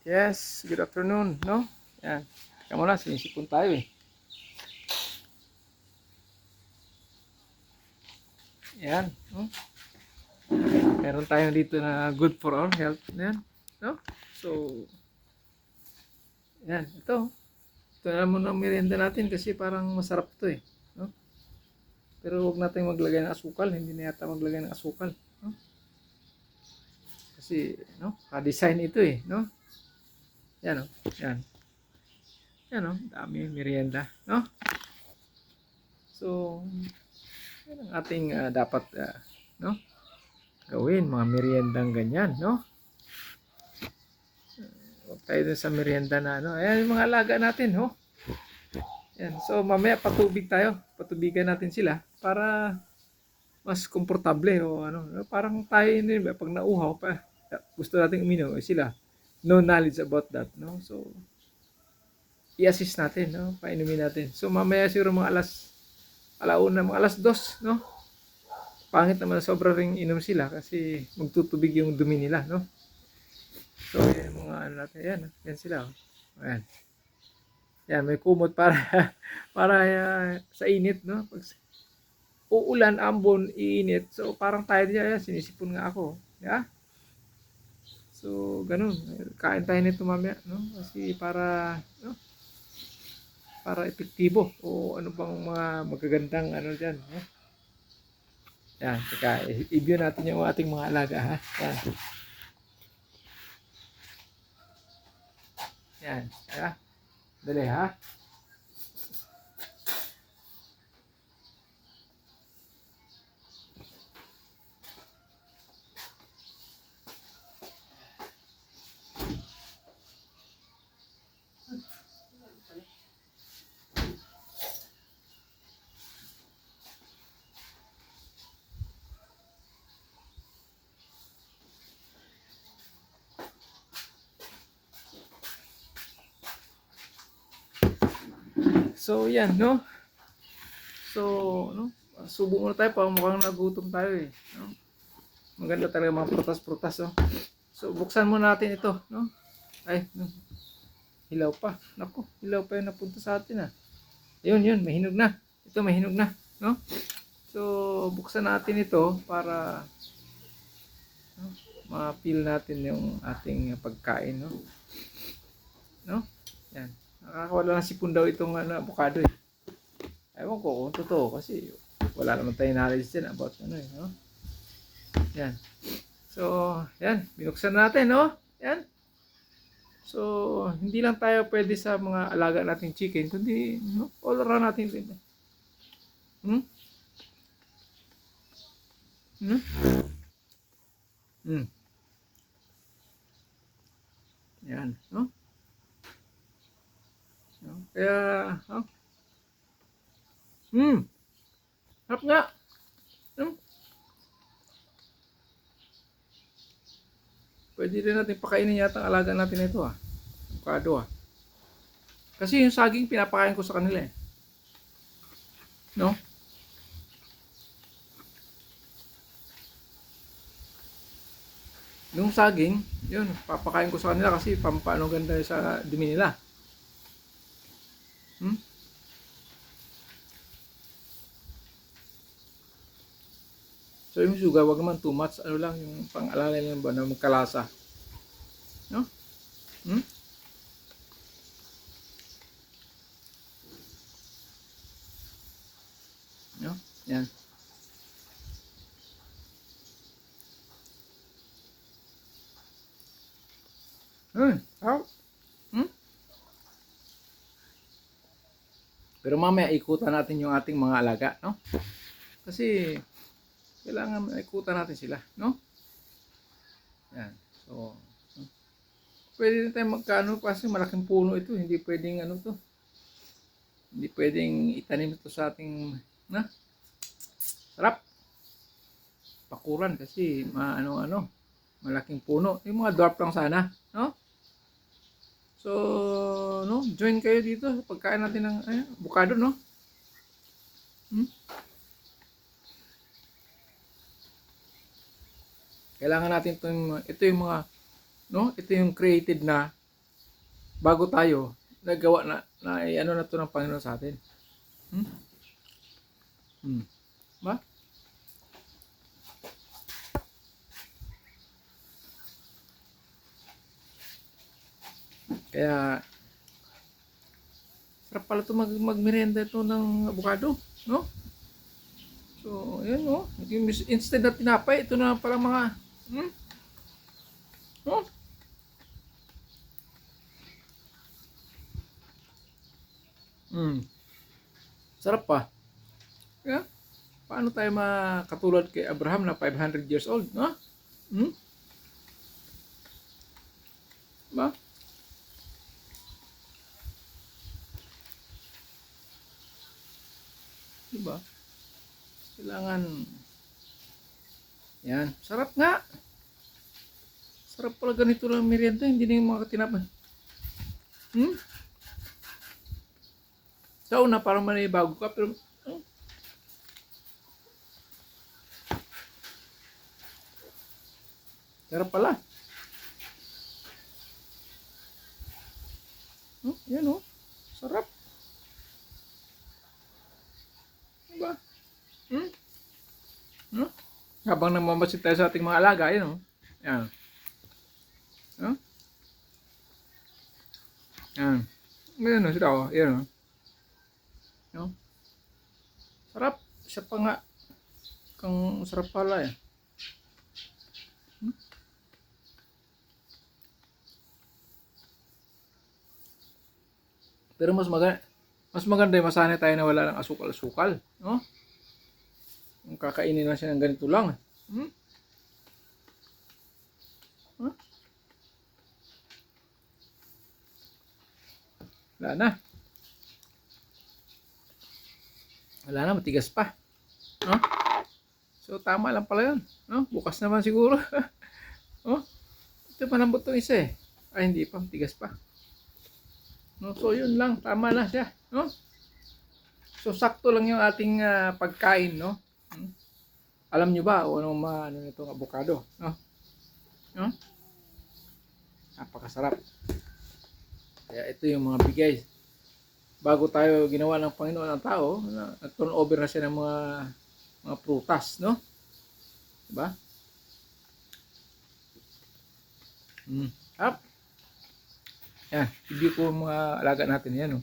Yes, good afternoon, no? Yan. Teka muna, sinisipon tayo eh. Yan, no? Meron tayo dito na good for our health. Yan, no? So, yan, ito. Ito na muna ang merienda natin kasi parang masarap to eh. No? Pero huwag natin maglagay ng asukal. Hindi na yata maglagay ng asukal. No? Kasi, no? Pa-design ito eh, no? Yan o. Yan. Yan o. Dami merienda. No? So, yan ang ating ah, dapat ah, no? gawin. Mga meriendang ganyan. No? Huwag tayo dun sa merienda na ano. Ayan yung mga alaga natin. No? Yan. So, mamaya patubig tayo. Patubigan natin sila para mas komportable o ano. Parang tayo din pag nauhaw pa gusto nating uminom eh, sila no knowledge about that no? So i-assist natin no? Painumin natin. So mamaya siguro mga alas alauna mga alas dos no? Pangit naman sobrang ring inom sila kasi magtutubig yung dumi nila no? So yan mga ano natin yan yan sila oh. ayan. Yan may kumot para para ah, sa init no? Pag uulan ambon iinit. So parang tayo diyan ayan, sinisipon nga ako. Yeah? So, ganun. Kain tayo nito mamaya, no? Kasi para, no? Para epektibo o ano bang mga magagandang ano diyan, no? Yan, teka, i-view natin yung ating mga alaga, ha? Yan. Yan, ha? Dali, ha? So, yan, no? So, no? Subo muna tayo pa mukhang nagutom tayo eh. No? Maganda talaga mga prutas-prutas, no? So, buksan muna natin ito, no? Ay, no. Hilaw pa. Naku, hilaw pa yung napunta sa atin, ah. Yun, yun, may hinog na. Ito, may hinog na, no? So, buksan natin ito para no? ma-feel natin yung ating pagkain, no? No? Yan. Nakakawala ng sipon daw itong ano, avocado eh. Ewan ko kung totoo kasi wala naman tayong knowledge din about ano eh. No? Yan. So, yan. Binuksan natin, no? Yan. So, hindi lang tayo pwede sa mga alaga nating chicken, kundi no? all around natin din. Hmm? Hmm? Hmm. Yan, no? Kaya, oh. Hmm. Harap nga. Hmm. Pwede rin natin pakainin yata ang alaga natin ito ah. Avocado ah. Kasi yung saging pinapakain ko sa kanila eh. No? Yung saging, yun, papakain ko sa kanila kasi pampano ganda sa dumi nila. Hmm? So yung sugar, wag naman too much. Ano lang, yung pang-alalay lang ba na magkalasa. No? Hmm? No? Yan. Hmm. How? Pero mamaya ikutan natin yung ating mga alaga, no? Kasi kailangan ikutan natin sila, no? Yan. So, pwede din tayo magkano kasi malaking puno ito, hindi pwedeng ano to. Hindi pwedeng itanim ito sa ating na sarap. Pakuran kasi maano ano, malaking puno. Yung mga dwarf lang sana, no? So, no, join kayo dito sa pagkain natin ng ay, avocado, no? Hmm? Kailangan natin ito yung, ito yung mga, no? Ito yung created na bago tayo, nagawa na, na eh, ano na to ng Panginoon sa atin. Hmm? Hmm. Kaya, sarap pala ito mag, magmerienda ito ng abukado, no? So, no? Yung mis- Instead na tinapay, ito na pala mga, hmm? Oh, Hmm. Sarap pa. Yeah. Paano tayo makatulad kay Abraham na 500 years old, no? Hmm? Ba? Diba? Kailangan Yan, sarap nga. Sarap pala ganito lang merienda, hindi na yung mga tinapay. Hmm? Sa una, parang manibago ka, pero oh. Sarap pala. Oh, yan oh. Sarap. Diba? Hmm? Hmm? Habang namamasid tayo sa ating mga alaga, yan oh. Yan. Oh? Yan. Ngayon oh, sila oh. Yan oh. No? Sarap. Siya pa nga. Kang sarap pala eh. Hmm? Pero mas maganda, mas maganda yung masanay tayo na wala ng asukal-asukal. No? Kung kakainin lang siya ng ganito lang. Hmm? Huh? Wala na. Wala na, matigas pa. No? So, tama lang pala yun. No? Bukas naman siguro. oh, ito malambot itong isa eh. Ay, hindi pa. Matigas pa. No? So, yun lang. Tama na siya. No? So, sakto lang yung ating ah, pagkain. No? Hmm? Alam nyo ba o anong ma, ano nitong avocado? No? No? Napakasarap. Kaya ito yung mga bigay bago tayo ginawa ng Panginoon ng tao, na, nag-turn over na siya ng mga mga prutas, no? Diba? Mm. Up. Yan, ibig ko mga alaga natin yan, no?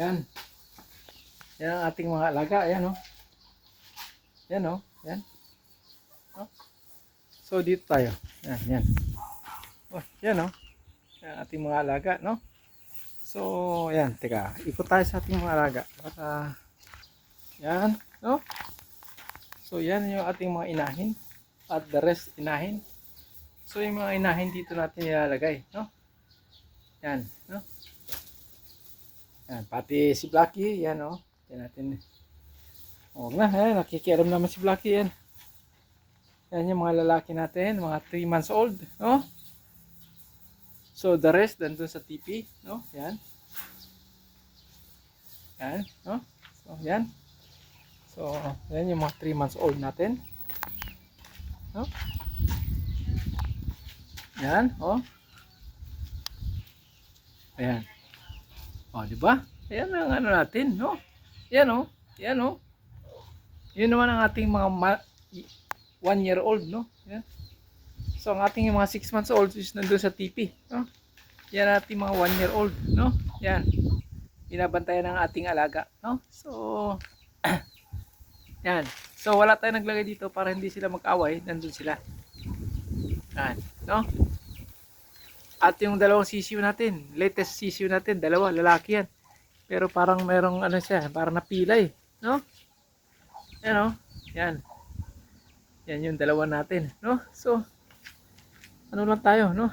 Yan. Yan ang ating mga alaga. Yan, no? Yan, no? Yan. Oh. So, dito tayo. Yan, yan. Oh, yan, no? Yan ang ating mga alaga, no? So, yan. Teka, ikot tayo sa ating mga alaga. Para, yan, no? So, yan yung ating mga inahin. At the rest, inahin. So, yung mga inahin dito natin nilalagay, no? Yan, no? Yan, pati si Blackie, yan oh. Yan natin. Huwag na, eh, nakikialam naman si Blackie yan. Yan yung mga lalaki natin, mga 3 months old, no? So the rest nandun sa TP, no? Yan. Yan, no? So yan. So yan yung mga 3 months old natin. No? Yan, oh. Ayan. Oh, di ba? Ayan ang ano natin, no? Yan oh. Yan oh. Yun naman ang ating mga ma- one year old, no? Yan. So, ang ating mga 6 months old is nandun sa TP, no? Yan ating mga one year old, no? Yan. Binabantayan ng ating alaga, no? So, yan. So, wala tayong naglagay dito para hindi sila mag-away. Nandun sila. Yan, no? At yung dalawang sisiyo natin, latest sisiyo natin, dalawa, lalaki yan. Pero parang merong ano siya, parang napilay, no? Yan, oh. Yan. Yan yung dalawa natin, no? So, ano lang tayo, no?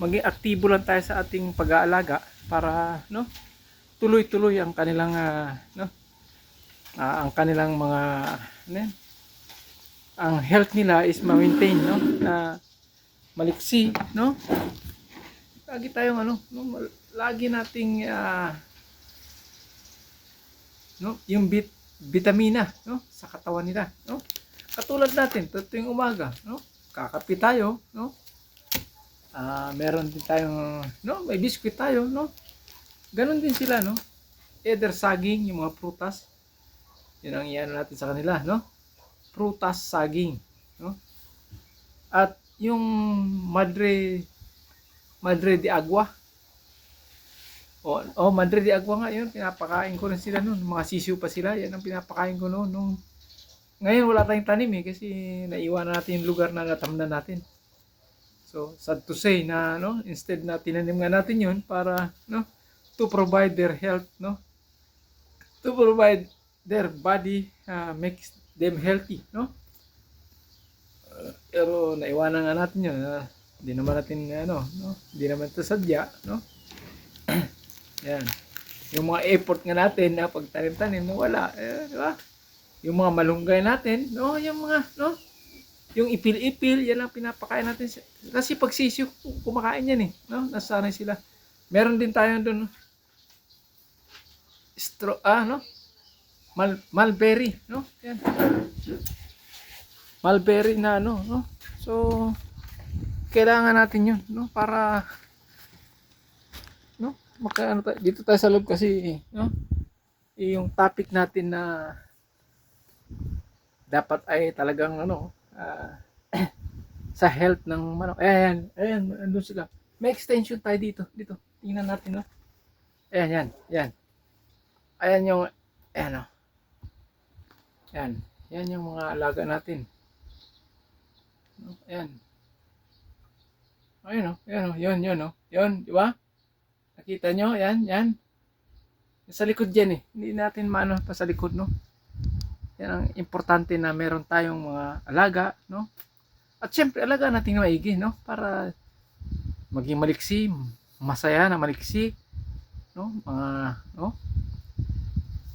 Maging aktibo lang tayo sa ating pag-aalaga para, no? Tuloy-tuloy ang kanilang, ah, no? Ah, ang kanilang mga, ano yan? Ang health nila is ma-maintain, no? Na maliksi, no? Lagi tayong ano, no? lagi nating ah, no, yung bit vitamina, no, sa katawan nila, no? Katulad natin, tuwing umaga, no? Kakapi tayo, no? Ah, meron din tayong, no, may biscuit tayo, no? Ganon din sila, no? Either saging, yung mga prutas. Yun ang iyan natin sa kanila, no? Prutas, saging, no? At yung madre madre de agua. O, oh, madre de agua nga yun, pinapakain ko rin sila noon. Mga sisiw pa sila, yan ang pinapakain ko noon. Nung, ngayon wala tayong tanim eh, kasi naiwan natin yung lugar na natamnan natin. So, sad to say na, no, instead na tinanim nga natin yun para, no, to provide their health, no, to provide their body, uh, makes them healthy, no. Pero naiwanan nga natin yun. ah, Hindi naman natin, ano, no, hindi naman ito sadya, no. Yan. Yung mga effort nga natin na pagtanim-tanim, no, wala. Eh, di ba? Yung mga malunggay natin, no, yung mga, no, yung ipil-ipil, yan ang pinapakain natin. Kasi pag sisiyo, kumakain yan eh. No? Nasanay sila. Meron din tayo doon. Stro, ah, no? Mal, mulberry, no? Yan. Mulberry na ano, no? So, kailangan natin yun, no? Para, no? Maka, ano, dito tayo sa loob kasi, no? Yung topic natin na dapat ay talagang ano, ah, sa health ng manok. Ayan, ayan, andun sila. May extension tayo dito, dito. Tingnan natin, no? Ayan, yan, yan. Ayan yung, ayan, no? Ayan, yan yung mga alaga natin. No? Ayan. Ayan, no? Ayan, no? Yun, yun, no? Yun, di ba? Nakita nyo? Ayan, yan. Sa likod yan, eh. Hindi natin maano pa sa likod, no? Yan ang importante na meron tayong mga alaga, no? At syempre, alaga natin na maigi, no? Para maging maliksi, masaya na maliksi, no? Mga, no?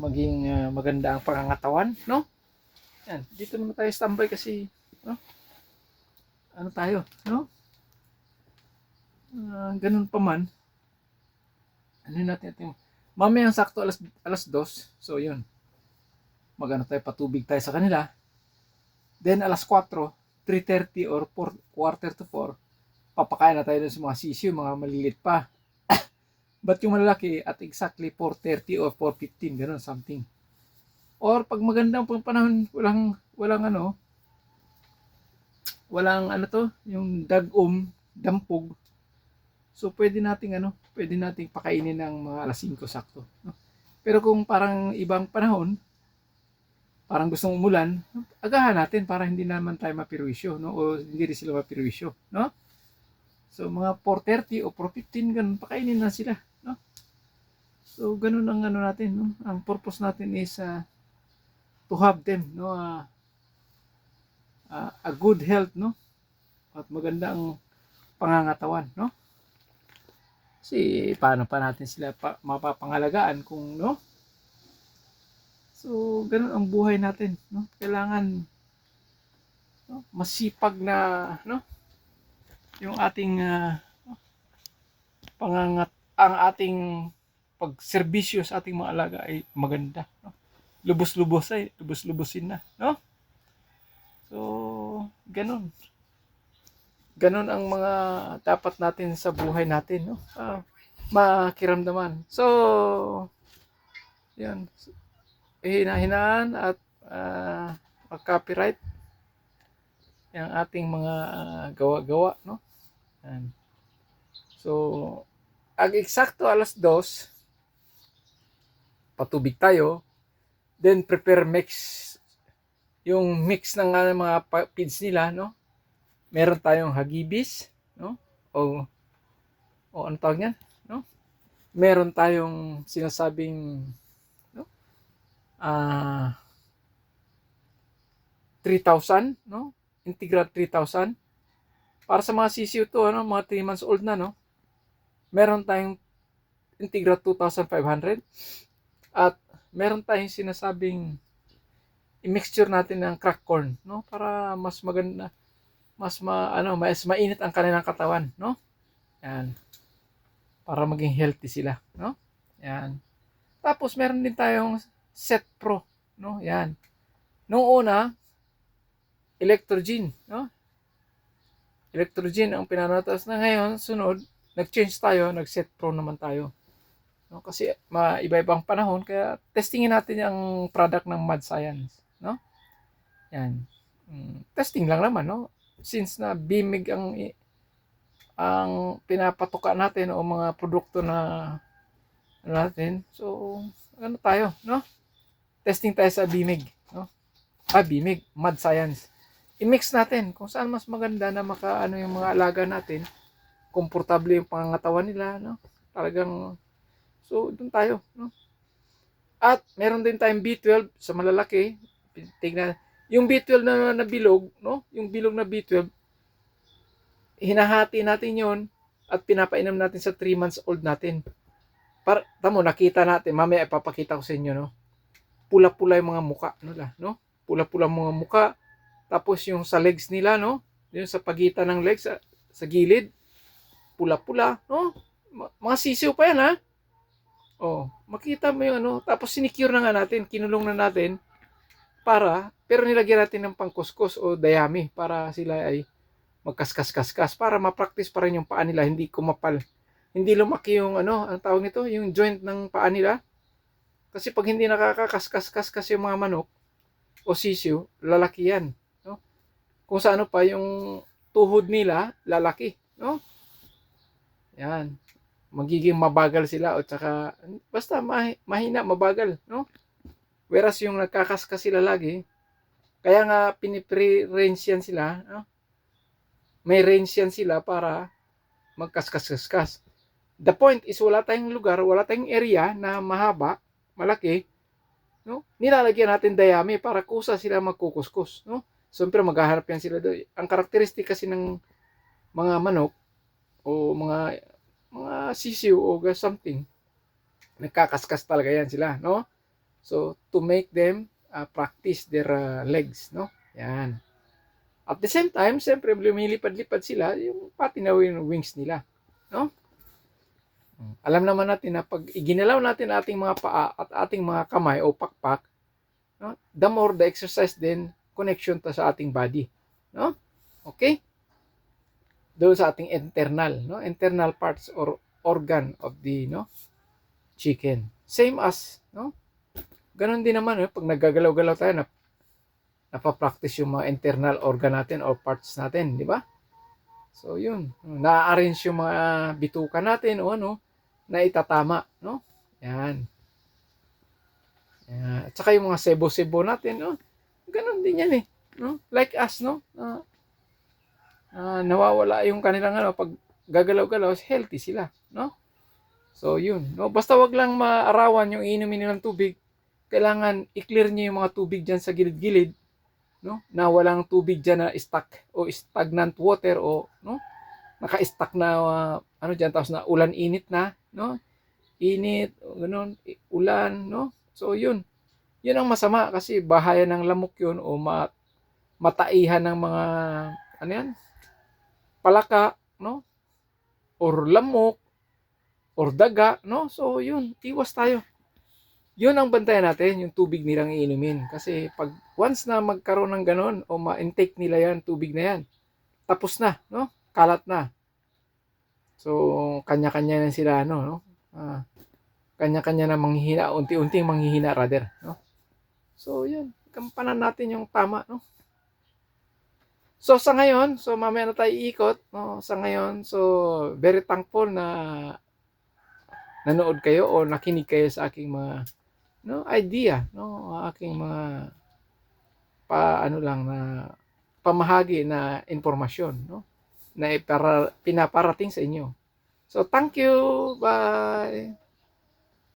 Maging ah, maganda ang pangangatawan, no? Yan, dito naman tayo standby kasi, no? Ano tayo, no? Ah, ganun pa man. Ano natin natin? Mamayang sakto alas, alas dos. So, yun magano tayo patubig tayo sa kanila. Then alas 4, 3.30 or 4, quarter to 4, papakain na tayo sa mga sisiyo, mga malilit pa. But yung malalaki at exactly 4.30 or 4.15, ganun something. Or pag magandang panahon, walang, walang ano, walang ano to, yung dagom, dampog. So pwede nating ano, pwede nating pakainin ng mga alas 5 sakto. No? Pero kung parang ibang panahon, parang gustong umulan, agahan natin para hindi naman tayo mapirwisyo, no? O hindi rin sila mapirwisyo, no? So, mga 4.30 o 4.15, ganun, pakainin na sila, no? So, ganun ang ano natin, no? Ang purpose natin is uh, to have them, no? Uh, uh, a good health, no? At maganda ang pangangatawan, no? Kasi paano pa natin sila pa, mapapangalagaan kung no? So, ganun ang buhay natin, no? Kailangan no? masipag na no? Yung ating ah, pangangat ang ating pagserbisyo sa ating mga alaga ay maganda, no? Lubos-lubos ay, lubos-lubosin na, no? So, ganun. Ganun ang mga dapat natin sa buhay natin, no? Ah, makiramdaman. So, yan. Hinahinaan at ah, mag-copyright yung ating mga ah, gawa-gawa, no? Yan. So, ag eksakto alas dos, patubig tayo, then prepare mix yung mix ng ah, mga feeds nila, no? Meron tayong hagibis, no? O o ano tawag niyan, no? Meron tayong sinasabing no? Ah 3,000, no? Integral 3,000. Para sa mga sisiyo to, ano, mga 3 months old na, no? Meron tayong Integral 2,500 at meron tayong sinasabing i-mixture natin ng crack corn, no? Para mas maganda, mas ma, ano, mas mainit ang kanilang katawan, no? Yan. Para maging healthy sila, no? Yan. Tapos meron din tayong Set Pro, no? Yan. Nung una, Electrogen, no? Electrogen ang pinanatas na ngayon, sunod, nag-change tayo, nag-Set Pro naman tayo. No? Kasi maiba-ibang panahon, kaya testingin natin ang product ng Mad Science, no? Yan. Mm, testing lang naman, no? Since na bimig ang ang pinapatuka natin o mga produkto na natin. So, ano tayo, no? Testing tayo sa bimig, no? Ah, bimig, Mad Science. I-mix natin kung saan mas maganda na maka ano yung mga alaga natin. Komportable yung pangangatawan nila, no? Talagang So, doon tayo, no? At meron din tayong B12 sa malalaki. Tingnan, yung B12 na, na bilog, no? Yung bilog na B12, hinahati natin yon at pinapainom natin sa 3 months old natin. Para, tamo, nakita natin, mamaya ipapakita ko sa inyo, no? Pula-pula yung mga muka, no? La, no? Pula-pula mga muka. Tapos yung sa legs nila, no? Yung sa pagitan ng legs, sa, sa gilid, pula-pula, no? Mga sisiw pa yan, ha? Oh, makita mo yung ano, tapos sinicure na nga natin, kinulong na natin para, pero nilagyan natin ng pangkuskus o dayami para sila ay magkaskas-kaskas para ma-practice pa rin yung paa nila, hindi kumapal. Hindi lumaki yung ano, ang tawag nito, yung joint ng paa nila. Kasi pag hindi nakakakaskas-kaskas yung mga manok o sisiw, lalaki yan. No? Kung sa ano pa, yung tuhod nila, lalaki. No? Yan magiging mabagal sila o tsaka basta mahi- mahina, mabagal, no? Whereas yung nagkakaskas sila lagi, kaya nga pinipre-range yan sila, no? May range yan sila para magkaskas-kaskas. The point is wala tayong lugar, wala tayong area na mahaba, malaki, no? Nilalagyan natin dayami para kusa sila magkukuskus, no? Siyempre maghaharap yan sila doon. Ang karakteristik kasi ng mga manok o mga mga sisiw o something, nagkakaskas talaga yan sila, no? So, to make them uh, practice their uh, legs, no? Yan. At the same time, siyempre, lumilipad-lipad sila, yung pati na yung wings nila, no? Alam naman natin na pag iginalaw natin ating mga paa at ating mga kamay o pakpak, no? the more the exercise then connection to sa ating body, no? Okay? doon sa ating internal, no? Internal parts or organ of the, no? Chicken. Same as, no? Ganon din naman, no? pag naggagalaw-galaw tayo, na, napapractice yung mga internal organ natin or parts natin, di ba? So, yun. Na-arrange yung mga bituka natin o ano, na itatama, no? Yan. Yan. At saka yung mga sebo-sebo natin, no? Ganon din yan eh. No? Like us, no? Uh, ah, nawawala yung kanilang ano pag gagalaw-galaw healthy sila no so yun no basta wag lang maarawan yung inumin nilang tubig kailangan i-clear niyo yung mga tubig diyan sa gilid no na walang tubig diyan na stuck o stagnant water o no naka-stack na ah, ano diyan tapos na ulan init na, no? Init, ganun, ulan, no? So yun. Yun ang masama kasi bahayan ng lamok yun o ma- mataihan ng mga ano yan? Palaka, no? Or lamok or daga, no? So yun, iwas tayo. Yun ang bantayan natin, yung tubig nilang iinumin. Kasi pag once na magkaroon ng ganon o ma-intake nila yan, tubig na yan, tapos na, no? Kalat na. So, kanya-kanya na sila, ano, no? Ah, kanya-kanya na manghihina, unti-unting manghihina rather, no? So, yun. Kampanan natin yung tama, no? So, sa ngayon, so mamaya na tayo iikot, no? Sa ngayon, so very thankful na nanood kayo o nakinig kayo sa aking mga no idea, no? Aking mga pa ano lang na pamahagi na informasyon, no? Na ipara, pinaparating sa inyo. So, thank you. Bye.